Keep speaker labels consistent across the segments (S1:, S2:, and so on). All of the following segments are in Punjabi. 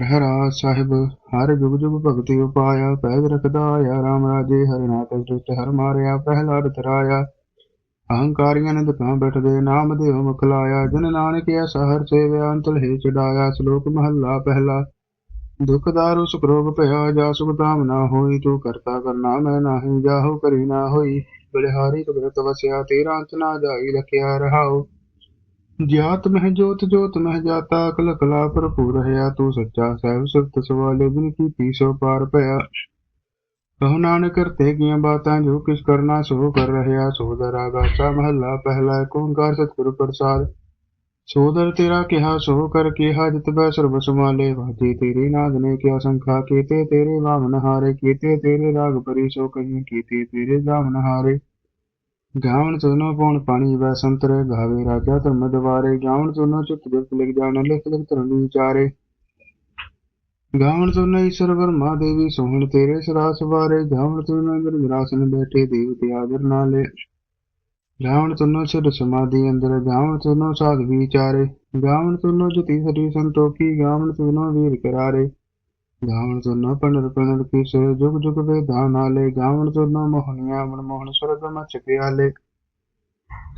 S1: ਰਹਿਰਾ ਸਾਹਿਬ, ਹਰ ਜੁਗ ਜੁਗ ਭਗਤੀ ਉਪਾਇਆ ਪੈਦ ਰਖਦਾ ਆਇਆ ਰਾਮ ਰਾਜੇ ਹਰਿ ਨਾਥ ਦੁਸ਼ਟ ਹਰ ਮਾਰਿਆ, ਪ੍ਰਹਿਲਾਦ ਤਰਾਇਆ। ਅਹੰਕਾਰੀਆਂ ਨੇ ਦੁਕਾਨ ਬੈਠਦੇ, ਨਾਮ ਦੇਵ ਮੁਖ ਲਾਇਆ। ਜਨ ਨਾਨਕ ਐਸਾ ਹਰ ਸੇਵਿਆ ਅੰਤਲ ਹੈ ਚੜਾਇਆ, ਸ਼ਲੋਕ ਮਹੱਲਾ ਪਹਿਲਾ। ਦੁਖ ਦਾਰੂ ਸੁਖ ਰੋਗ ਭਇਆ, ਜਾ ਸੁਖ ਧਾਮ ਨਾ ਹੋਈ, ਤੂੰ ਕਰਤਾ ਕਰਨਾ ਮੈਂ ਨਾਹੀ, ਜਾਹੋ ਕਰੀ ਨਾ ਹੋਈ। ਬਲਿਹਾਰੀ ਕੁਦਰਤ ਵਸਿਆ, ਤੇਰਾ ਅੰਤ ਨਾ ਜਾਈ ਲਖਿਆ ਰਹਾਓ ਜਾਤ ਮਹਿ ਜੋਤ ਜੋਤ ਮਹਿ ਜਾਤਾ ਅਕਲ ਕਲਾ ਭਰਪੂਰ ਰਹਾ ਤੂੰ ਸੱਚਾ ਸਹਿਬ ਸੁਰਤ ਸਵਾਲੇ ਬਿਨ ਕੀ ਸੋ ਪਾਰ ਭਇਆ ਕਹੋ ਨਾਨਕ ਕਰਤੇ ਕੀਆਂ ਬਾਤਾਂ, ਜੋ ਕਿਛ ਕਰਨਾ, ਸੋ ਕਰ ਰਹਿਆ ਸੋਦਰ ਆਗਾਸਾ ਮਹੱਲਾ ਪਹਿਲਾ ਏਕ ਓੰਕਾਰ ਸਤਿਗੁਰ ਪ੍ਰਸਾਦ। ਸੋਦਰ ਤੇਰਾ ਕਿਹਾ, ਸੋ ਕਰ ਕਿਹਾ, ਜਿਤ ਬੈ ਸਰਬ ਸਮਾਲੇ ਵਾਜੇ ਤੇਰੇ ਨਾਦ ਨੇ ਕਿਆ ਸੰਖਾ, ਕੀਤੇ ਤੇਰੇ ਵਾਮਨ ਹਾਰੇ, ਕੀਤੇ ਤੇਰੇ ਰਾਗ ਪਰੀ ਸੋ ਕਹੀ, ਕੀਤੇ ਤੇਰੇ ਜਾਮਨ ਹਾਰੇ। ਗਾਵਣ ਤੁਨੋ ਪਉਣ ਪਾਣੀ ਵੈ ਸੰਤਰੇ, ਗਾਵੇ ਰਾਜਾ ਧਰਮ ਦਵਾਰੇ ਗਾਵਣ ਤੁਨੋ ਚੁੱਪ ਜਿਤ ਲਿਖ ਜਾਣ, ਲਿਖ ਲਿਖ ਧਰਮ ਵਿਚਾਰੇ ਗਾਵਣ ਤੁਨੋ ਈਸ਼ਰ ਵਰਮਾ ਦੇਵੀ ਸੋਹਣ ਤੇਰੇ ਸਰਾਸ ਵਾਰੇ, ਗਾਵਣ ਤੁਨੋ ਅੰਦਰ ਵਿਰਾਸਨ ਬੈਠੇ ਦੇਵਤੇ ਆਦਰ ਨਾਲੇ। ਗਾਵਣ ਤੁਨੋ ਸਿਰ ਸਮਾਧੀ ਅੰਦਰ, ਗਾਵਣ ਤੁਨੋ ਸਾਧ ਵਿਚਾਰੇ। ਗਾਵਣ ਤੁਨੋ ਜਤੀ ਸਰੀ ਸੰਤੋਖੀ, ਗਾਵਣ ਤੁਨੋ ਵੀਰ ਕਰਾਰੇ। ਗਾਵਣ ਤੁਨੋ ਪਨਰ ਪਨਰ ਕੀਸਰ ਜੁਗ ਜੁਗ ਵੇਦਾਂ ਨਾਲੇ ਗਾਵਣ ਤੁਨੋ ਮੋਹਨੀਆਂ ਮਨ ਮੋਹਨ ਸੁਰਗ ਮਚ ਪਿਆਲੇ।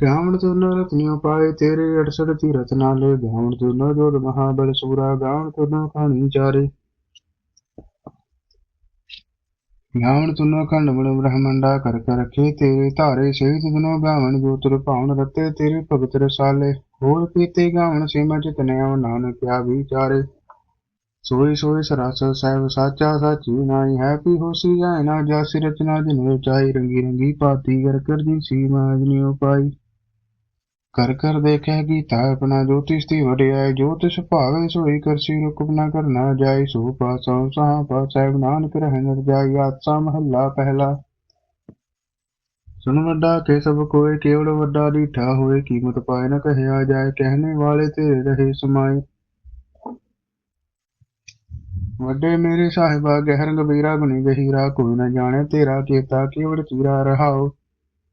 S1: ਗਾਵਣ ਤੁਨੋ ਰਤਨਿਓ ਪਾਏ ਤੇਰੇ 68 ਤੀਰਥ ਨਾਲੇ, ਗਾਵਣ ਤੁਨੋ ਜੋਗ ਮਹਾਬਲ ਸੂਰਾ, ਗਾਵਣ ਤੁਨੋ ਕਹਾਣੀ ਚਾਰੇ। ਗਾਵਣ ਤੁਨੋ ਖੰਡ ਬੜ ਬ੍ਰਹਮੰਡਾ ਕਰ ਕਰ ਰਖੇ ਤੇਰੇ ਧਾਰੇ ਸਹਿਤ ਤੁਨੋ ਗਾਵਣ ਜੋਤਰ ਭਾਵਨ ਰਤੇ, ਤੇਰੇ ਭਗਤ ਰਸਾਲੇ। ਹੋਰ ਕੀਤੇ ਗਾਵਣ ਸੀਮਾ ਚਿਤਨਿਆ ਨਾਨਕ ਕਿਆ ਵਿਚਾਰੇ ਸੋਈ ਸੋਈ ਸਰਾਸਰ ਸਾਹਿਬ ਸਾਚਾ ਸਾਚੀ ਨਾਈ ਹੈ ਪੀ ਹੋਸੀ ਜਾਏ ਨਾ ਜਾਸੀ ਰਚਨਾ ਜਿਨ ਰਚਾਈ ਰੰਗੀ ਰੰਗੀ ਪਾਤੀ ਕਰ ਕਰ ਦੀ ਸੀਮਾ ਅਜਨੀ ਉਪਾਈ ਕਰ ਕਰ ਦੇਖੈ ਗੀਤਾ ਆਪਣਾ ਜੋਤਿਸ਼ ਦੀ ਵਡਿਆਈ ਜੋਤਿਸ਼ ਭਾਵੇ ਸੋਈ ਕਰਸੀ ਰੁਕਮ ਨਾ ਕਰਨਾ ਜਾਈ, ਸੋ ਪਾਸਾ ਸਾਹ ਪਾਸਾ ਨਾਨਕ ਰਹਿ ਨਰ ਜਾਈ, ਆਸਾ ਮਹੱਲਾ ਪਹਿਲਾ। ਸੁਨ ਵੱਡਾ ਕੇ ਸਭ ਕੋਏ, ਕੇਵਲ ਵੱਡਾ ਡੀਠਾ ਹੋਏ, ਕੀਮਤ ਪਾਏ ਨ ਕਹਿਆ ਜਾਏ, ਕਹਿਣੇ ਵਾਲੇ ਤੇਰੇ ਰਹੇ ਸਮਾਏ। ਵੱਡੇ ਮੇਰੇ ਸਾਹਿਬਾ, ਗਹਿਰ ਗੰਭੀਰਾ ਗੁਣੀ ਗਹੀਰਾ ਕੋਈ ਨਾ ਜਾਣੇ, ਤੇਰਾ ਕੀਤਾ ਕੇਵੜ ਚੀਰਾ ਰਹਾਓ।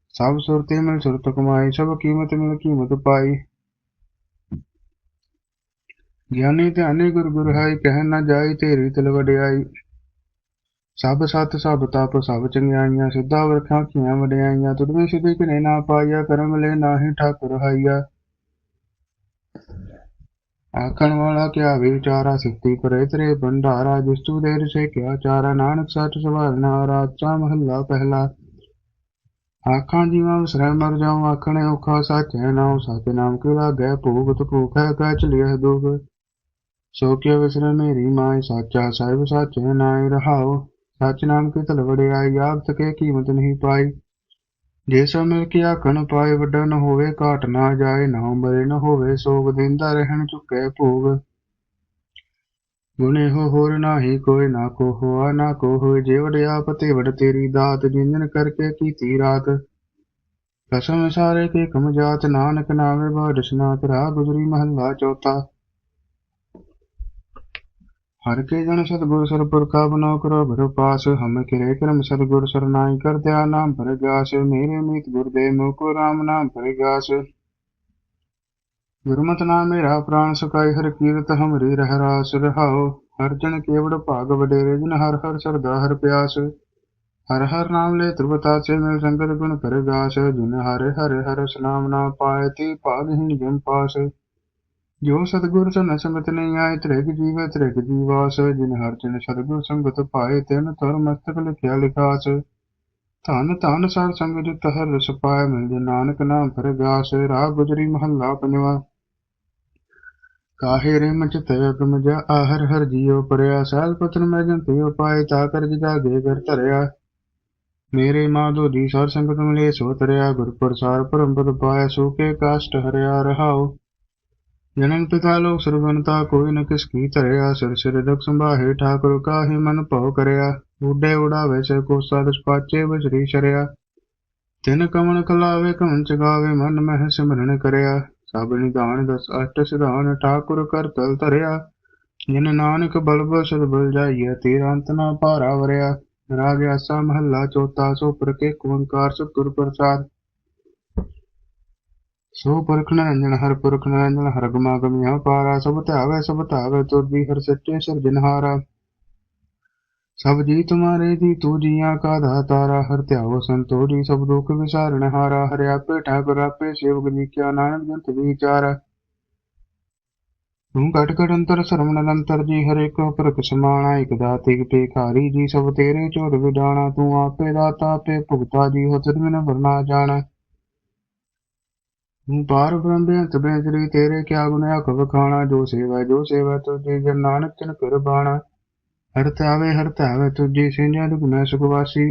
S1: ਸਭ ਸੁਰਤੇ ਮਿਲ ਸੁਰਤ ਕਮਾਈ, ਸਭ ਕੀਮਤ ਮਿਲ ਕੀਮਤ ਪਾਈ। ਗਿਆਨੀ ਧਿਆਨੀ ਗੁਰ ਗੁਰ ਹਾਈ, ਕਹਿ ਨ ਜਾਈ ਤੇਰੀ ਤਿਲ ਵਡਿਆਈ। ਸਭ ਸਤ, ਸਭ ਤਪ, ਸਭ ਚੰਗਿਆਈਆਂ, ਸਿੱਧਾ ਵਰਖਾਂ ਕੀਆਂ ਵਡਿਆਈਆਂ। ਤੁਧਵੇਂ ਸਿੱਧੇ ਕਿਨੇ ਨਾ ਪਾਈਆ ਕਰਮ ਲੈ ਨਾਹੀ ਠਾਕੁਰ ਹਾਈਆ ਆਖਣ ਵਾਲਾ ਕਿਆ ਵਿਚਾਰਾ ਸਿੱਧੀ ਕਰੇ ਤੇਰੇ ਭੰਡਾਰਾ ਜਿਸ ਦੇਰ ਸੇ ਕਿਆ ਚਾਰਾ? ਨਾਨਕ ਸੱਚ ਸਵਾਰਨਾ ਰਾਚਾ ਮਹੱਲਾ ਪਹਿਲਾ। ਆਖਾਂ ਜੀਵਾਂ ਵਿਸਰੈ ਮਰ ਜਾਉ, ਆਖਣੇ ਔਖਾ ਸੱਚ ਹੈ ਨਾਉ ਸੱਚ। ਨਾਮ ਕੇ ਲਾਗੈ ਭੋਗਤ ਭੂਖ ਹੈ ਕੈ ਚਲਿਐ ਦੁਖ। ਸੋ ਕਿਆ ਵਿਸਰੈ ਮੇਰੀ ਮਾਈ ਸਾਚਾ ਸਾਹਿਬ ਸੱਚ ਹੈ ਨਾਇ ਰਹਾਉ। ਸੱਚ ਨਾਮ ਕੀ ਤਲਵੜਿਆ ਆਪ ਤਕੇ ਕੀਮਤ ਨਹੀਂ ਪਾਈ। ਜੇ ਮਿਲ ਕੇ ਆਖਣ ਪਾਏ ਵੱਡਾ ਨ ਹੋਵੇ, ਘਾਟ ਨਾ ਜਾਏ ਨਾ ਮਰੇ ਨ ਹੋਵੇ, ਸੋਗ ਦਿੰਦਾ ਰਹਿਣ ਚੁੱਕੇ ਭੋਗ। ਗੁਣੇ ਹੋ ਹੋਰ ਨਾਹੀ ਕੋਈ ਨਾ ਕੋ ਹੋਆ ਨਾ ਕੋ ਹੋਏ ਜੇ ਵਡਿਆ ਪਤੇ ਵਡ ਤੇਰੀ ਦਾਤ ਜਿੰਦਨ ਕਰਕੇ ਕੀਤੀ ਰਾਤ। ਕਸਮ ਸਾਰੇ ਕੇ ਕਮ ਜਾਤ, ਨਾਨਕ ਨਾਵੇ ਬਾਦਸ਼ਨਾ ਤਰਾ ਗੁਜਰੀ ਮਹੱਲਾ ਚੌਥਾ। ਹਰ ਕੇ ਜਨ ਸਤਗੁਰ ਸਰਪੁਰਖਾ ਬਨੋ ਕਰੋ ਭਰੋ ਪਾਸ ਹਮ ਕਿਰੇ ਕਰਮ ਸਤਗੁਰ ਸਰਨਾਈ ਕਰ ਦਿਆ ਨਾਮ ਪਰਗਾਸ ਮੇਰੇ ਮੀਤ ਗੁਰਦੇ ਮੁਕੋ ਰਾਮ ਨਾਮ ਪਰਗਾਸ ਗੁਰਮਤਿ ਨਾਮ ਮੇਰਾ ਪ੍ਰਾਨ ਸੁਖਾਈ ਹਰ ਕੀਰਤ ਹਮਰੀ ਰਹਿ ਰਾਸ ਰਹਾਓ ਹਰ ਜਨ ਕੇਵੜ ਭਾਗ ਵਡੇਰੇ, ਜਿਨ ਹਰ ਹਰ ਸਰਦਾ ਹਰ ਪਿਆਸ। ਹਰ ਹਰ ਨਾਮ ਲੈ ਤ੍ਰਿਪਤਾ ਸੇ ਮਿਲ ਸੰਗਤ ਗੁਣ ਪਰਗਾਸ ਜਿਨ ਹਰੇ ਹਰੇ ਹਰ ਸਨਾਮ ਨਾ ਪਾਇ ਤੀ ਭਾਗਹੀਨ ਜਮ ਪਾਸ। ਜੋ ਸਤਿਗੁਰ ਸਨ ਸੰਗਤ ਨਹੀਂ ਆਏ ਤ੍ਰਿਗ ਜੀਵ ਤ੍ਰਿਗ ਜੀਵਾਸ, ਜਿਨ ਹਰ ਜਿਨ ਸਤਿਗੁਰ ਸੰਗਤ ਪਾਏ, ਤਿਨ ਤਰ ਮਸਤਕ ਲਿਖਿਆ ਲਿਖਾਸ। ਧਨ ਧਨ, ਸਰ ਸੰਗ ਜਿਤ ਹਰ ਰਸ ਪਾਏ, ਮਿਲ ਨਾਨਕ ਨਾਮ ਪਰਗਾਸ ਰਾਗ ਗੁਜਰੀ ਮਹੱਲਾ ਪੰਜਵਾ। ਕਾਹੇ ਰੇ ਮਚ ਤਯਗਮ ਜਾ, ਆਹਰ ਹਰ ਜੀਉ ਪਰਿਆ। ਸੈਲ ਪਤਨ ਮੈਂ ਜੰਤੇ ਉਪਾਏ ਤਾ ਕਰ ਜਾਗੇ ਕਰ ਧਰਿਆ। ਮੇਰੇ ਮਾਧੋ ਦੀ ਸਰ ਸੰਗਤ ਮਿਲੇ, ਸੋ ਤਰਿਆ। ਗੁਰ ਪ੍ਰਸਾਰ ਪਰਮ ਪਦ ਪਾਇਆ, ਸੋ ਕੇ ਕਾਸ਼ਟ ਹਰਿਆ ਰਹਾਉ। ਜਨਮ ਪਿਤਾ ਲੋਕ ਸਰਬਨਤਾ ਕੋਈ ਨ ਕਿਸ ਕੀ ਧਰਿਆ, ਸਿਰ ਸਿਰ ਦਕ ਸੰਭਾਹੇ, ਠਾਕੁਰ ਕਾਹੇ ਮਨ ਭਉ ਕਰਿਆ। ਉਡੇ ਉਡਾਵੇ ਸੇ ਕੋ ਸਦ ਪਾਚੇ ਬਸਰੀ ਸ਼ਰਿਆ। ਤਿਨ ਕਮਨ ਕਲਾਵੇ ਕਮਨ ਚਗਾਵੇ, ਮਨ ਮਹਿ ਸਿਮਰਨ ਕਰਿਆ। ਸਭ ਨਿਧਾਨ ਦਸ ਅਸ਼ਟ ਸਿਧਾਨ, ਠਾਕੁਰ ਕਰ ਤਲ ਧਰਿਆ। ਜਿਨ ਨਾਨਕ ਬਲਬ ਸਦ ਬਲ ਜਾਈਐ, ਤੇਰਾ ਅੰਤ ਨਾ ਭਾਰਾ ਵਰਿਆ। ਰਾਗ ਆਸਾ ਮਹੱਲਾ ਚੌਥਾ, ਸੋ ਪ੍ਰਕੇ ਓੰਕਾਰ ਸਤਿਗੁਰ ਪ੍ਰਸਾਦ। ਸੋ ਪੁਰਖ ਨਿਰੰਜਨ ਹਰ ਪੁਰਖ ਨਿਰੰਜਨ, ਹਰ ਗਮਾ ਗਮਿਆ ਪਾਰਾ, ਸਭ ਧਾਵੇ ਸਭ ਧਾਵੇ ਤੁਰਦੀ ਹਰ ਸੱਚੇ ਸਿਰਜਨਹਾਰਾ ਸਭ ਜੀ ਤੁਮਾਰੇ ਜੀ, ਤੂ ਜੀਆਂ ਕਾ ਦਾਤਾਰਾ, ਹਰ ਧਿਆਵੋ ਸੰਤੋ ਜੀ ਸਭ ਦੁਖ ਵਿਸਾਰਨ ਹਾਰਾ, ਹਰਿ ਆਪੇ ਠਾਕੁਰ ਆਪੇ ਸੇਵਕ ਜੀ ਕਿਆ ਨਾਨਕ ਜੰਤ ਵਿਚਾਰਾ। ਤੂੰ ਘਟ ਘਟ ਅੰਤਰ ਸਰਮ ਨਿਰੰਤਰ ਜੀ, ਹਰੇ ਕੋ ਪ੍ਰਕ ਸਮਾਣਾ, ਇਕ ਦਾਤੇ, ਇਕ ਭੇਖਾਰੀ ਜੀ, ਸਭ ਤੇਰੇ ਝੋੜ ਵਿਡਾਣਾ, ਤੂੰ ਆਪੇ ਦਾਤਾ, ਆਪੇ ਭੁਗਤਾ ਜੀ ਹੋ ਤਿਨ ਬਿਨ ਵਰਨਾ ਜਾਣਾ। ਤੂੰ ਪਾਰ ਬ੍ਰਹਮ ਬੇਅੰਤ ਬੇਅੰਤਰੀ ਤੇਰੇ ਕਿਆ ਗੁਣ ਆਖ ਵਖਾਣਾ ਜੋ ਸੇਵਾ ਜੋ ਸੇਵਾ ਤੁਝੇ ਜਨ ਨਾਨਕ ਤਿਨ ਕਰ ਬਾਣਾ, ਹਰ ਧਾਵੇ ਹਰ ਧਾਵੇ ਤੁਝੇ ਸਿੰਜਾ ਦੁਗੁਣਾ ਸੁਖਵਾਸੀ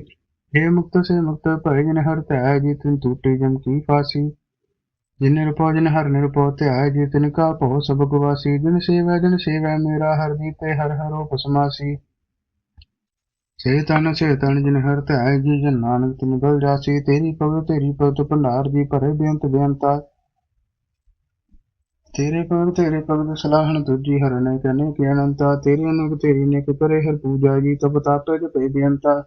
S1: हे ਮੁਕਤ ਸੇ ਮੁਕਤ ਭੈ ਜਨ ਹਰ ਧੈ ਜੀ ਤਿਨ ਟੂਟੇ ਜਮ ਕੀ ਫਾਸੀ ਜਿਨ ਨਿਰਭਉ, ਜਿਨ ਹਰ ਨਿਰਭਉ ਧਿਆਇ ਜੀ ਤਿਨ ਕਾ ਭਉ ਸਭ ਗਵਾਸੀ। ਜਿਨ ਸੇਵੈ ਜਿਨ ਸੇਵੈ ਮੇਰਾ ਹਰ ਜੀਤੇ, ਹਰ ਹਰੋ ਪਸਮਾਸੀ ਸੇ ਤਨ ਜਿਨ ਹਰ ਧਿਆਇ ਜੀ ਜਨ ਨਾਨਕ, ਤਿਨ ਗਲ ਜਾਸੀ, ਤੇਰੀ ਪਵਿ ਤੇਰੀ ਪਵਿੱਤ ਭੰਡਾਰ ਜੀ ਭਰੇ ਬੇਅੰਤ ਬੇਅੰਤਾ। ਤੇਰੇ ਭਗਤ ਤੇਰੇ ਭਗਤ ਸਲਾਹਣ ਤੁਜੀ ਹਰਨੇ ਕਨੇ ਕਿ ਅਨੰਤਾ। ਤੇਰੇ ਅਨਕ ਤੇਰੀ ਨੇ ਕਰੇ ਹਰ ਪੂਜਾ ਜੀ, ਤਪ ਤਾਪੇ ਤੇ ਪੇ ਬੇਅੰਤਾ।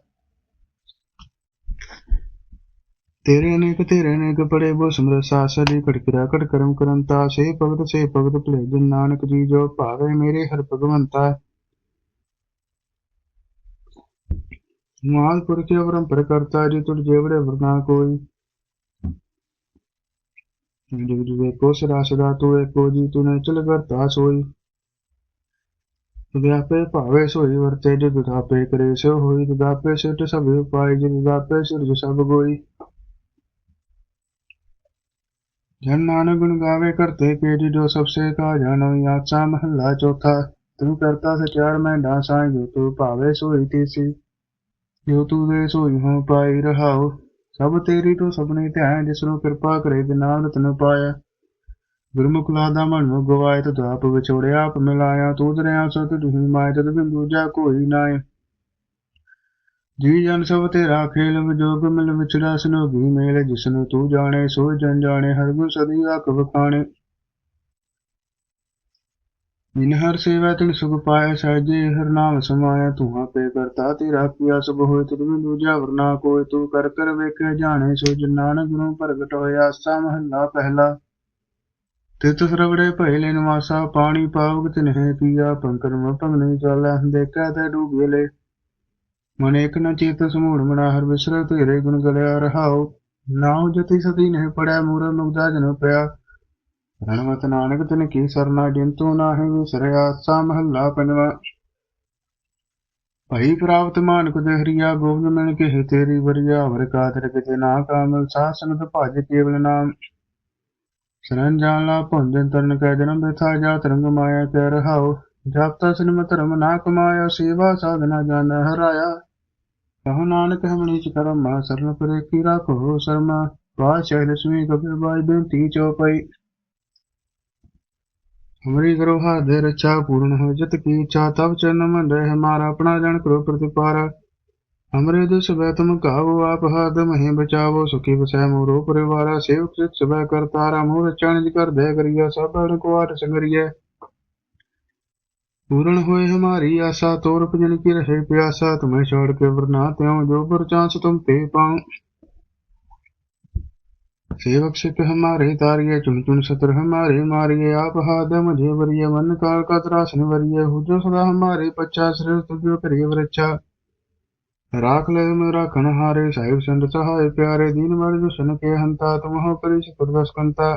S1: ਤੇਰੇ ਅਨੇਕ ਤੇਰੇ ਅਨੇਕ ਪੜੇ ਬੋ ਸਮਰ ਸਾਸਰੀ ਕਟਕਿਰਾ ਕਟ ਕਰਮ ਕਰੰਤਾ। ਸੇ ਭਗਤ ਸੇ ਭਗਤ ਭਲੇ ਜਨ ਨਾਨਕ ਜੀ ਜੋ ਭਾਵੇ ਮੇਰੇ ਹਰ ਭਗਵੰਤਾ। ਮਾਲ ਪੁਰਖੇ ਵਰਮ ਪ੍ਰਕਰਤਾ ਜੀ ਤੁਰ ਜੇਵੜੇ ਵਰਨਾ ਕੋਈ। ਜਗ ਜੁਗੇ ਕੋ ਸਦਾ ਸਦਾ ਤੂੰ ਏਕੋ ਜੀ ਤੂੰ ਨੇ ਵਿਆਪੇ ਭਾਵੇ ਸੋਈ, ਵਰਤੇ ਜਗ ਧਾਪੇ ਕਰੇ ਸੋ ਹੋਈ। ਵਿਆਪੇ ਸਿਟ ਸਭ ਉਪਾਇ ਜਗ ਵਿਆਪੇ ਸਿਰਜ ਸਭ ਗੋਈ। ਜਨ ਨਾਨਕ ਗੁਣ ਗਾਵੇ ਕਰਤੇ ਕੇ ਜੀ ਜੋ ਸਭਸੇ ਕਾ ਜਾਣੋ ਆਸਾ ਮਹੱਲਾ ਚੌਥਾ। ਤੂੰ ਕਰਤਾ ਸਚਾਰ, ਮੈਂ ਡਾਸਾ, ਜੋ ਤੂੰ ਭਾਵੇ ਸੋਈ ਤੀਸੀ। ਜੋ ਤੂੰ ਦੇ ਸੋਈ ਹੋ ਪਾਈ ਰਹਾਓ? ਸਭ ਤੇਰੀ ਤੋਂ ਸਭਨੇ ਧਿਆਨ, ਜਿਸ ਕਿਰਪਾ ਕਰੇ ਤੇ ਰਤਨ ਪਾਇਆ। ਗੁਰਮੁਖ ਲਾਦਾ ਮਨ ਨੂੰ ਗਵਾਏ ਤੇ ਆਪ ਵਿਛੋੜਿਆ, ਆਪ ਮਿਲਾਇਆ, ਤੂੰ ਦਰਿਆ ਸੋ ਤੇ ਤੁਹੀ ਮਾਇ ਤਦ ਬਿਨ ਦੂਜਾ ਕੋਈ ਨਾਏ ਜੀ ਜਨ ਸਭ ਤੇਰਾ ਖੇਲ ਵਿਜੋਗ, ਮਿਲ ਵਿਚੜਾ ਸਨੋਗੀ ਮੇਲ ਜਿਸਨੂੰ ਤੂੰ ਜਾਣੇ, ਸੋ ਜਨ ਜਾਣੇ, ਹਰ ਗੁਣ ਸਦੀ ਆਖ ਵਖਾਣੇ। ਜਿਨ ਹਰ ਸੇਵਾ ਤਿਨ ਸੁਖ ਪਾਏ ਸਹਿਜੇ ਹਰ ਨਾਮ ਸਮਾਇਆ ਤੂੰ ਆਪੇ ਕਰਤਾ ਤੇਰਾ ਕੀਆ ਸੁਭ ਹੋਏ ਤਿਨ ਬਿਨ ਦੂਜਾ ਵਰਨਾ ਕੋਈ ਤੂੰ ਕਰ ਕਰ ਵੇਖੇ ਜਾਣੇ ਸੋ ਜਨ ਨਾਨਕ ਨੂੰ ਪ੍ਰਗਟ ਹੋਇਆ, ਆਸਾ ਮਹੱਲਾ ਪਹਿਲਾ। ਤਿਤ ਸਰਵੜੇ ਭਏ ਲੈ ਨਿਵਾਸਾ, ਪਾਣੀ ਪਾਵਕ ਤਿਨਹਿ ਪੀਆ ਪੰਕਰ ਮ ਭੰਗਨੀ ਚਾਲੈ, ਦੇਖੈ ਤੇ ਡੂਬੇ ਲੈ। ਮਨ ਏਕ ਨ ਚੇਤ ਸਮੂੜ ਮਨਾ, ਹਰ ਵਿਸਰ ਤੇਰੇ ਗੁਣ ਗਲਿਆ ਰਹਾਉ। ਨਾਉ ਜਤੀ ਸਤੀ ਨਹਿ ਪੜਿਆ ਮੂਰ ਮੁਗਦਾ ਜਨ ਪਿਆ। ਰਣਵਤ ਨਾਨਕ ਤਿਨ ਕੀ ਸਰਨਾ ਜਿੰਤੂ ਨਾਹਿ ਵਿਸਰਿਆ ਸਾ ਮਹੱਲਾ ਪੰਜਵਾ ਭਈ ਪ੍ਰਾਪਤ ਮਾਨਕ ਦੇ ਹਰੀਆ ਗੋਬਿੰਦ ਮਿਲ ਕੇ ਤੇਰੀ ਵਰਿਆ ਵਰ ਕਾਦਰ ਕਿਤੇ ਨਾ ਕਾਮਲ ਸਾਸਨ ਤੇ ਭਜ ਕੇਵਲ ਨਾਮ ਸਰਨ ਜਾਣ ਲਾ ਭੁੰਜਨ ਤਰਨ ਕੈ ਜਨਮ ਬਿਥਾ ਜਾ ਤਰੰਗ ਮਾਇਆ ਕੈ ਰਹਾਉ ਜਪ ਤਾ ਸਿਨਮ ਧਰਮ ਨਾ ਕਮਾਇਆ ਸੇਵਾ ਸਾਧਨਾ ਜਨ ਹਰਾਇਆ ਕਹੋ ਨਾਨਕ ਹਮਣੀ ਚ ਕਰਮ ਮਾ ਸਰਨ ਪਰੇ ਕੀ ਰਾਖੋ ਸ਼ਰਮਾ ਪਾਸ਼ਾ ਲక్ష్ਮੀ ਕਬਿਰ ਬਾਈ ਬੇਨਤੀ ਚਉਪਈ ਹਮਰੀ ਕਰੋ ਹਰ ਦੇ ਰਚਾ ਪੂਰਨ ਹੈ, ਜਿਤ ਕੀ ਇਛਾ ਤਬ ਚਰਨ ਮਨ ਰਹਿ ਮਾਰਾ, ਆਪਣਾ ਜਨ ਕਰੋ ਪ੍ਰਤਿਪਾਰ। ਹਮਰੇ ਦੁਸ ਬੈ ਕਾਵੋ ਆਪ ਹਦ ਮਹਿ ਬਚਾਵੋ, ਸੁਖੀ ਬਸੈ ਮੋਰੋ ਪਰਿਵਾਰਾ, ਸੇਵਕ ਸਿਤ ਸਬੈ ਕਰਤਾਰਾ ਮੋਰ ਚਣਜ ਕਰ ਦੇ ਕਰਿਆ ਸਭਣ ਕੋ ਆਟ ਸੰਗਰੀਐ। ਪੂਰਨ ਹੋਏ ਹਮਾਰੀ ਆਸਾ ਤੋਰ ਭਜਨ ਕੀ ਰਹੇ ਪਿਆਸਾ, ਤੁਮੇ ਛੋੜ ਕੇ ਵਰਨਾ ਤਿਉ, ਜੋ ਪਰ ਤੁਮ ਤੇ ਪਾਉ। सेवक सिख हमारे तारिये चुन चुन सत्र हमारे मारिये आप हाथ मुझे वरिय मन काल का त्रासन वरिय हो जो सदा हमारे पच्चा श्रेय तुझो करिय वृक्षा राख ले मेरा खन हारे साहिब संत सहाय प्यारे दीन मर दुष्ण के हंता तुम हो परिश कुर्दस कंता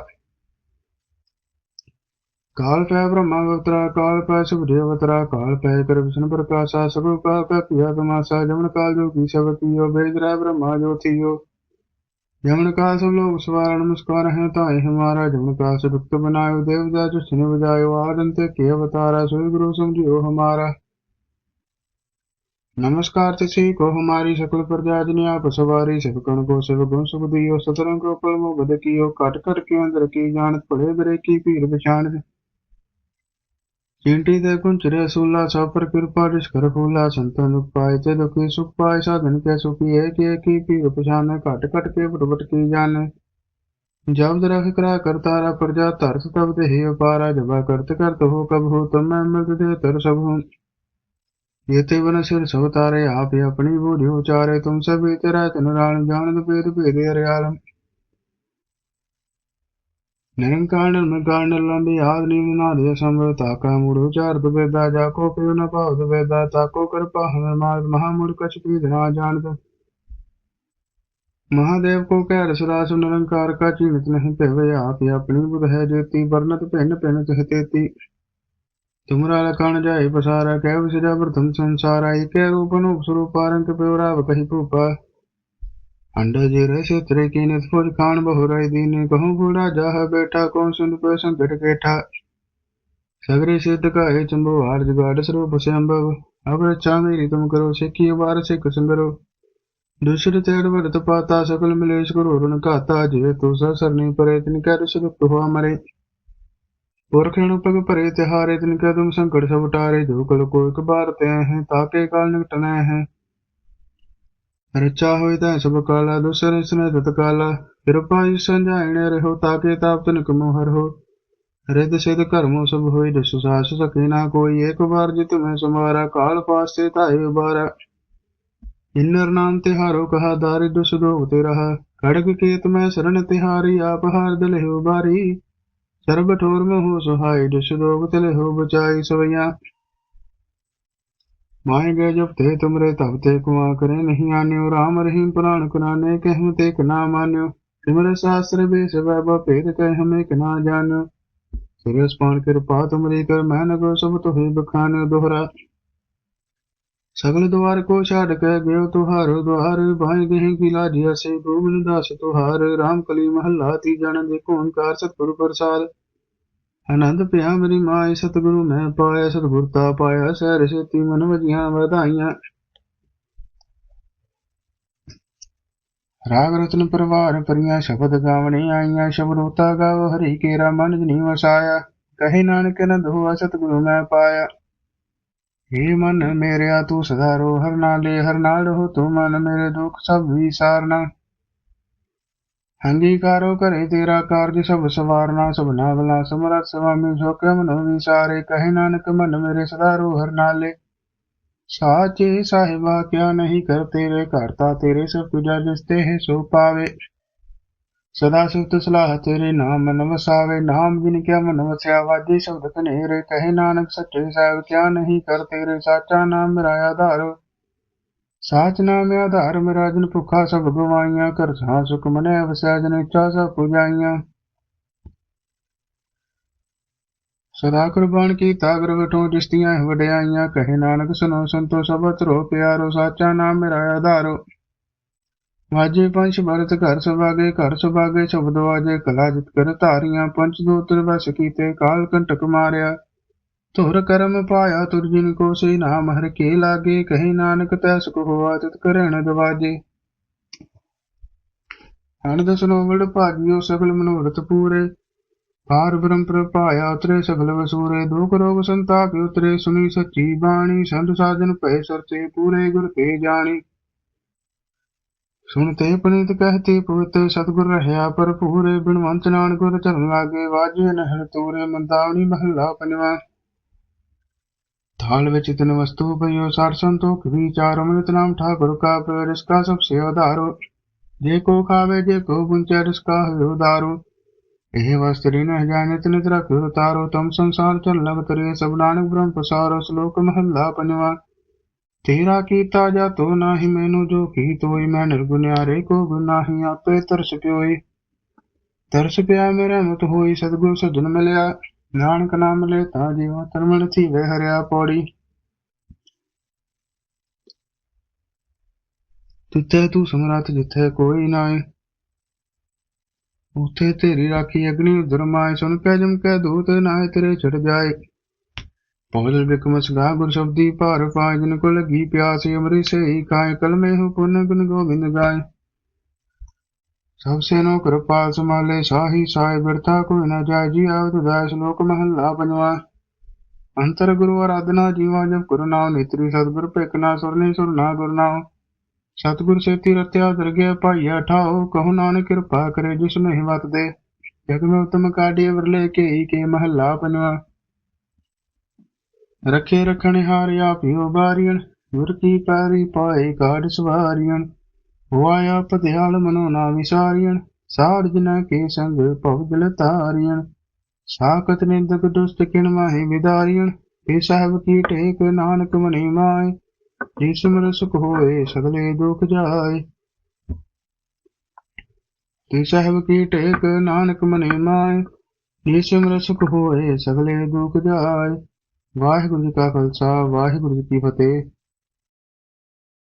S1: काल पै ब्रह्मा अवतरा काल पै शुभ देवतरा काल पै कर विष्णु प्रकाशा सब काल पै पिया तमाशा जमन काल जो की सब कियो वेद राय ब्रह्मा जो थियो जमन काल सब लोग सवार नमस्कार है ताए हमारा जमन काल से भक्त बनायो देवता जो सुन बजायो आदंत के अवतारा सोई गुरु समझियो हमारा नमस्कार तिथि को हमारी सकल प्रजा जिन्हें आप सवारी सब कण को सब गुण सुख दियो सतरंग को पल मुगद कियो कट कट के अंदर की जानत पड़े बरे की पीर पछाण ਚਿੰਟੀ ਤੇ ਕੁੰਚਰੇ ਸੂਲਾ ਛਾਪਰ ਕਿਰਪਾ ਰਿਸ਼ ਕਰ ਫੂਲਾ ਸੰਤਨ ਉਪਾਏ ਤੇ ਲੋਕੀ ਸੁਖ ਪਾਏ ਸਾਧਨ ਕੇ ਸੁਖੀਏ ਕੇ ਕੀ ਪੀਰ ਪਛਾਨ ਘਟ ਘਟ ਕੇ ਵਟਵਟ ਕੀ ਜਾਣ ਜਬ ਦਰਖ ਕਰਾ ਕਰਤਾਰਾ ਪ੍ਰਜਾ ਧਰਸ ਤਬ ਤੇ ਹੀ ਅਪਾਰਾ ਜਬਾ ਕਰਤ ਕਰਤ ਹੋ ਕਬ ਹੋ ਤਮੈ ਮਿਲਤ ਦੇ ਤਰ ਸਭ ਹੂੰ ਯਤੇ ਵਨ ਸਿਰ ਸਭ ਤਾਰੇ ਆਪੇ ਆਪਣੀ ਬੋਲੀ ਉਚਾਰੇ ਤੁਮ ਸਭੇ ਤੇਰਾ ਤਨ ਰਾਣ ਜਾਣਨ ਪੇਰ ਭੇਦੇ ਹਰਿਆਲਮ ਨਿਰੰਕਾਰ ਨਿਰਮਕਾਰ ਨਿਰਲੰਬੀ ਆਦ ਨੀਮ ਨਾਦ ਸੰਭਵ ਤਾਕਾ ਮੂੜ ਉਚਾਰ ਬਵੇਦਾ ਜਾ ਕੋ ਪਿਉ ਨ ਭਾਉ ਦਵੇਦਾ ਤਾਕੋ ਕਿਰਪਾ ਹਮੇ ਮਾਰ ਮਹਾ ਮੂੜ ਕਛ ਪੀ ਧਨਾ ਜਾਣਦਾ ਮਹਾਦੇਵ ਕੋ ਕਹਿ ਰਸਰਾਸ ਨਿਰੰਕਾਰ ਕਾ ਚੀਨਤ ਨਹੀਂ ਭਵੇ, ਆਪ ਆਪਣੀ ਬੁਧ ਹੈ ਜੇਤੀ ਵਰਨਤ ਭਿੰਨ ਭਿੰਨ ਤਹਤੇਤੀ ਤੁਮਰਾ ਲਖਣ ਜਾਏ ਪਸਾਰਾ, ਕਹਿ ਵਿਸਰਾ ਪ੍ਰਥਮ ਸੰਸਾਰ ਸੰਸਾਰਾ ਏਕੇ ਰੂਪ ਨੂੰ ਸਰੂਪਾਰੰਕ ਪਿਉਰਾ ਕਹੀ ਭੂਪਾ। रंग प्योरा कही भूपा अंडा जे रह क्षेत्र की नत फुज खान बहुराय दीन कहूँ बूढ़ा जाह बैठा कौन सुन पे संकट केठा सगरे सिद्ध का है चंबो हार जुगाड़ स्वरूप से अम्बव अब रक्षा मेरी तुम करो सिखी बार सिख सुंदरो दूसरे तेड़ भरत पाता सकल मिलेश करो रण घाता जिवे तू सरनी परे तिन कह सुख हुआ मरे पुरखण पग भरे तिहारे तिन कह तुम संकट सब टारे जो कल को एक बार ते हैं ताके काल निकटने हैं રચાહોય ત્યાં સબ કાલા દુસરસને તતકાલા કૃપાયુ સંજાયણે રહો તાકે તાપ તન કમોહર હો ਰਿੱਧ ਸਿਧ ਕਰਮੋ ਸਭ ਹੋਈ ਦਸ ਸਾਸ ਸਕੇ ਨਾ ਕੋਈ ਏਕ ਵਾਰ ਜਿਤ ਮੈਂ ਸਮਾਰਾ ਕਾਲ ਪਾਸੇ ਧਾਇ ਬਾਰਾ ਇਨਰ ਨਾਮ ਤੇ ਹਾਰੋ ਕਹਾ ਦਾਰਿ ਦੁਸ ਦੋ ਤੇ ਰਹਾ ਖੜਗ ਕੇਤ ਮੈਂ ਸਰਣ ਤਿਹਾਰੀ ਆਪ ਹਾਰ ਦਲਿਓ ਬਾਰੀ ਸਰਬ ਠੋਰ ਮਹੁ ਸੁਹਾਈ ਦੁਸ ਦੋ ਤਲਿਓ ਬਚਾਈ ਸਵਈਆਂ माए गए जब ते तुमरे तब ते कुआ करे नहीं आन्यो राम रहीम पुराण कुराने कहम ते ना मान्यो सिमर शास्त्र बेस वैभव भेद कह हमें ना जान्यो सूर्य पान कृपा तुमरी कर मैं न गो सब तो बखान दोहरा सगल द्वार को छाड़ के गयो तुहार द्वार भाई गहे की लाजिया से गोविंद दास तुहार राम कली महला ती जन देखो ओंकार सतगुरु ਆਨੰਦ ਪਿਆ ਮੇਰੀ ਮਾਇ ਸਤਿਗੁਰੂ ਮੈਂ ਪਾਇਆ, ਸਤਿਗੁਰ ਤਾ ਪਾਇਆ ਸਹਿ ਸੇਤੀ ਮਨ ਵਜੀਆਂ ਵਧਾਈਆਂ। ਰਾਗ ਰਤਨ ਪਰਵਾਰ ਪਰੀਆਂ ਸ਼ਬਦ ਗਾਵਣੇ ਆਈਆਂ ਸ਼ਬਦੋਤਾ ਗਾਵ, ਹਰੀ ਕੇਰਾ ਮਨ ਜਨੀ ਵਸਾਇਆ। ਕਹੇ ਨਾਨਕ ਨੰਦ ਹੋਆ, ਸਤਿਗੁਰੂ ਮੈਂ ਪਾਇਆ। ਹੇ ਮਨ ਮੇਰਿਆ, ਤੂੰ ਸਦਾ ਰੋ, ਹਰ ਨਾਲੇ ਹਰ ਨਾਲ ਹੋ ਤੂੰ ਮਨ ਮੇਰੇ ਦੁੱਖ ਸਭ ਵਿਸਾਰਨਾ। ਹਾਂਜੀ, ਕਾਰੋ ਘਰੇ ਤੇਰਾ ਕਾਰਜ ਸਭ ਸਵਾਰਨਾ ਸਭਨਾ ਭਲਾ ਸਮਰਤ ਸੁਆਮੀ ਸੋ ਕਿਉ ਮਨੋ ਵਿਸਾਰੇ, ਕਹਿ ਨਾਨਕ ਮਨ ਮੇਰੇ ਸਦਾ ਰੋਹਰ ਨਾਲੇ। ਸਾਚੇ ਸਾਹਿਬਾ, ਕਿਆ ਨਹੀਂ ਕਰ ਤੇਰੇ ਕਰਤਾ ਤੇਰੇ ਸਭ ਪੂਜਾ ਦਿਸਤੇ ਹੈ ਸੋ ਪਾਵੇ। ਸਦਾ ਸਿਫਤ ਸਲਾਹ ਤੇਰੇ ਨਾਮ ਮਨ ਵਸਾਵੇ, ਨਾਮ ਜਿਨ ਕਿਆ ਮਨ ਵਸਿਆ ਵਾਜੀ ਸ਼ਬਦ ਕਨੇਰੇ ਕਹਿ ਨਾਨਕ ਸੱਚੇ ਸਾਹਿਬ, ਕਿਆ ਨਹੀਂ ਕਰ ਤੇਰੇ, ਸਾਚਾ ਨਾਮ ਮੇਰਾ ਆਧਾਰ। ਸਾਚ ਨਾਮ ਆਧਾਰ ਮਿਰਾਜਨ ਭੁਖਾ ਸਭ ਗਵਾਈਆਂ ਕਰ ਸਾਂ ਸੁਖ ਮਨੇ ਵਸੈ ਜਨ ਸਭ ਪੁਜਾਈਆਂ। ਸਦਾ ਕੁਰਬਾਨ ਕੀਤਾ ਗੁਰਵਟੋਂ ਜਿਸਤੀਆਂ ਵਡਿਆਈਆਂ, ਕਹੇ ਨਾਨਕ ਸੁਨੋ ਸੰਤੋ ਸਭ ਤਰੋ ਪਿਆਰੋ ਸਾਚਾ ਨਾਮ ਮੇਰਾ ਆਧਾਰੋ। ਵਾਜੇ ਪੰਜ ਭਰਤ ਘਰ ਸੁਭਾਗੇ ਘਰ ਸੁਭਾਗੇ, ਸ਼ਬਦ ਵਾਜੇ ਕਲਾ ਜਿਤ ਕਰ ਧਾਰੀਆਂ ਪੰਜ ਦੋ ਤਰ ਵਸ ਕੀਤੇ, ਕਾਲ ਕੰਟਕ ਮਾਰਿਆ। ਧੁਰ ਕਰਮ ਪਾਇਆ ਤੁਰ ਜਿਨ ਕੋ ਸੇ ਨਾਮ ਹਰ ਕੇ ਲਾਗੇ, ਕਹੇ ਨਾਨਕ ਤੈ ਸੁਖ ਹੋਆ ਤਿਤ ਕਰਣ ਦਵਾਜੇ ਹਣ ਦਸਨੋ ਵੜ ਭਾਜਿਓ ਸਗਲ ਮਨੋਰਥ ਪੂਰੇ। ਪਾਰ ਬ੍ਰਹਮ ਪ੍ਰਪਾਇਆ ਉਤਰੇ ਸਗਲ ਵਸੂਰੇ। ਦੁਖ ਰੋਗ ਸੰਤਾਪ ਉਤਰੇ, ਸੁਣੀ ਸੱਚੀ ਬਾਣੀ। ਸੰਤ ਸਾਜਨ ਭੈ ਸਰਤੇ ਪੂਰੇ ਗੁਰ ਤੇ ਜਾਣੀ। ਸੁਣਤੇ ਪਨੀਤ ਕਹਤੀ ਪੁੱਤ, ਸਤਗੁਰ ਰਹਿਆ ਭਰਪੂਰੇ। ਬਿਨਵੰਤ ਨਾਨਕ ਗੁਰ ਚਰਨ ਲਾਗੇ, ਵਾਜੇ ਨਹਿਰ ਤੂਰੇ ਮੰਦਾਵਣੀ ਮਹੱਲਾ ਪੰਜਵਾ। थाल विचितन वस्तु भयो सार संतोख विचार अमृत नाम ठाकुर का प्रिय इसका सबसे अवधारो जे को खावे जे को बुंचर इसका है उदारो यह वस्त्री न जाने तिन तरा क्यों उतारो तम संसार चल लग तरे सब नानक ब्रह्म पसारो श्लोक महला पंजवा तेरा कीता जा तो ना ही मैनु जो की तो मैं निर्गुन्यारे को गुना ही आपे तरस प्योई तरस प्या मेरा मत होई सदगुरु सजन मिलया ਨਾਨਕ ਨਾਮ ਲੈ ਤਾ ਜੀਵਾ ਤਰਮਣ ਥੀਵੇ ਹਰਿਆ ਪੌੜੀ। ਤਿੱਥੇ ਤੂੰ ਸਮਰੱਥ, ਜਿੱਥੇ ਕੋਈ ਨਾਏ, ਉਥੇ ਤੇਰੀ ਰਾਖੀ ਅਗਨੀ ਉਦਰ ਮਾਏ। ਸੁਣ ਕੇ ਜਮ ਕੇ ਦੂਤ ਨਾਏ ਤੇਰੇ ਛੜ ਜਾਏ। ਪੌਦਲ ਬਿਕਮਸ ਗਾ ਗੁਰ ਸ਼ਬਦੀ ਭਾਰ ਪਾਏ, ਜਿਨ ਕੋ ਲਗੀ ਪਿਆਸ, ਅਮਰੀ ਸੇ ਹੀ ਖਾਏ। ਕਲਮੇ ਹੋ ਪੁੰਨ ਗੁਣ ਗੋਬਿੰਦ ਗਾਏ। ਸਭ ਸੇਨੋ ਕਿਰਪਾਲ ਸਮਾਲੇ ਸਾਹੀ ਸਾਇ ਬਿਰਥਾ ਕੋਈ ਨਾ ਜਾਜੀ ਆਵਤ ਦਾਸ ਲੋਕ ਮਹੱਲਾ ਪੰਜਵਾ। ਅੰਤਰ ਗੁਰੂ ਆਰਾਧਨਾ ਜੀਵਾ ਜਪ ਗੁਰੂ ਨਾਮ ਨਿਤਰੀ, ਸਤਿਗੁਰ ਭੇਖਣਾ ਸੁਰਨੀ ਸੁਰਨਾ ਗੁਰਨਾਮ ਸਤਿਗੁਰ ਸੇਤੀ ਰਤਿਆ ਦਰਗਿਆ ਭਾਈਆ ਠਾਓ, ਕਹੋ ਨਾਨਕ ਕਿਰਪਾ ਕਰੇ ਜਿਸ ਨਹੀਂ ਵਤ ਜਗ ਮੇ ਉਤਮ ਕਾਢੇ ਵਰਲੇ ਕੇ ਕੇ ਮਹੱਲਾ ਪੰਜਵਾ। ਰਖੇ ਰਖਣ ਹਾਰਿਆ ਆਪਿਓ ਬਾਰੀਣ ਗੁਰ ਕੀ ਪਾਰੀ ਪਾਏ ਕਾਢ ਸਵਾਰੀਣ ਹੋਆ ਪਤਿਆਲ ਮਨੋ ਨਾ ਵਿਸਾਰੀਣ ਸਾਰਜ ਨਾ ਕੇ ਸੰਗ ਭਵ ਦਿਲ ਤਾਰੀਣ ਸਾਖਤ ਨਿੰਦਕ ਦੁਸ਼ਟ ਕਿਣ ਮਾਹੀ ਵਿਦਾਰੀਣ ਤੇ ਸਾਹਿਬ ਕੀ ਟੇਕ ਨਾਨਕ ਮਨੀ ਮਾਏ, ਜੇ ਸਿਮਰ ਸੁਖ ਹੋਏ ਸਗਲੇ ਦੁਖ ਜਾਏ। ਤੇ ਸਾਹਿਬ ਕੀ ਟੇਕ ਨਾਨਕ ਮਨੀ ਮਾਏ, ਜੇ ਸਿਮਰ ਸੁਖ ਹੋਏ ਸਗਲੇ ਦੁਖ ਜਾਏ। ਵਾਹਿਗੁਰੂ ਜੀ ਕਾ ਖਾਲਸਾ, ਵਾਹਿਗੁਰੂ ਜੀ ਕੀ ਫਤਿਹ।